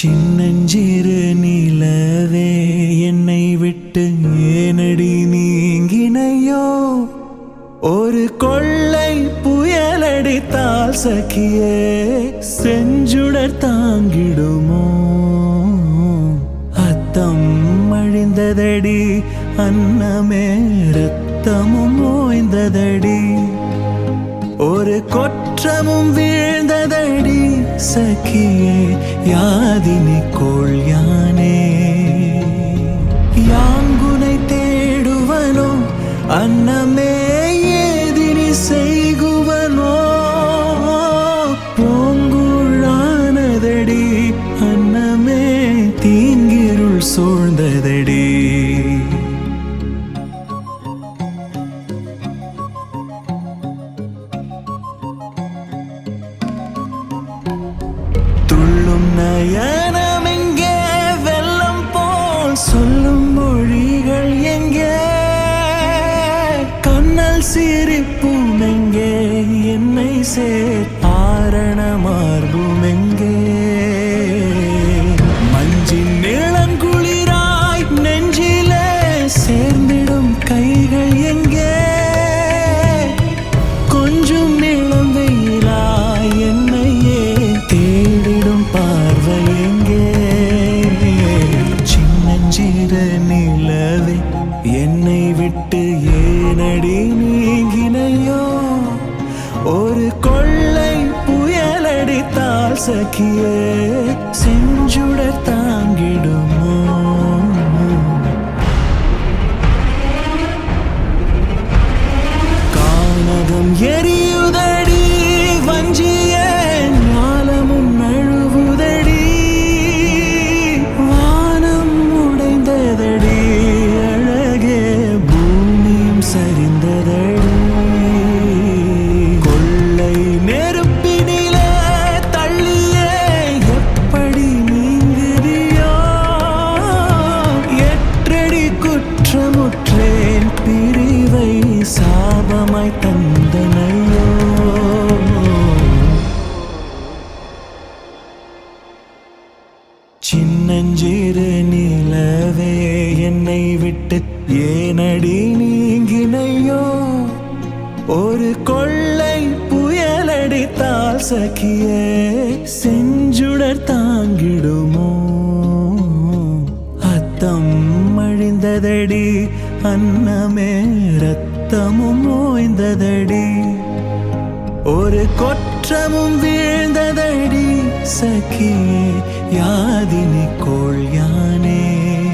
சின்னஞ்சிறு நிலவே என்னை விட்டு ஏனடி நீங்கினையோ? ஒரு கொள்ளை புயலடித்தால் சகியே செஞ்சுடர் தாங்கிடுமோ? அத்தம் அழிந்ததடி அன்னமே ரத்தமும் ஓய்ந்ததடி. ஒரு கொற்றமும் வீழ்ந்த சகியே யாதினி கோள் யானே யாங்குனை தேடுவனோ அன்னமே சிரிப்பும் எங்கே? என்னை சேர் ஆரண ஒரு கொள்ளை புயலடித்தால் சகியே செஞ்சுடர் தாங்கிடுமோ? கானகம் எரி குற்றமுற்றேன் பிரிவை சாபமாய் தந்தனையோ. சின்னஞ்சிறு நிலவே என்னை விட்டு ஏனடி நீங்கினையோ. ஒரு கொள்ளை புயலடித்தால் சகியே செஞ்சுடர் தாங்கிடும் ஓய்ந்ததடி அன்னமே ரத்தமும் ஓய்ந்ததடி. ஒரு கொற்றமும் வீழ்ந்ததடி சகியே யாதினி கோள் யானே.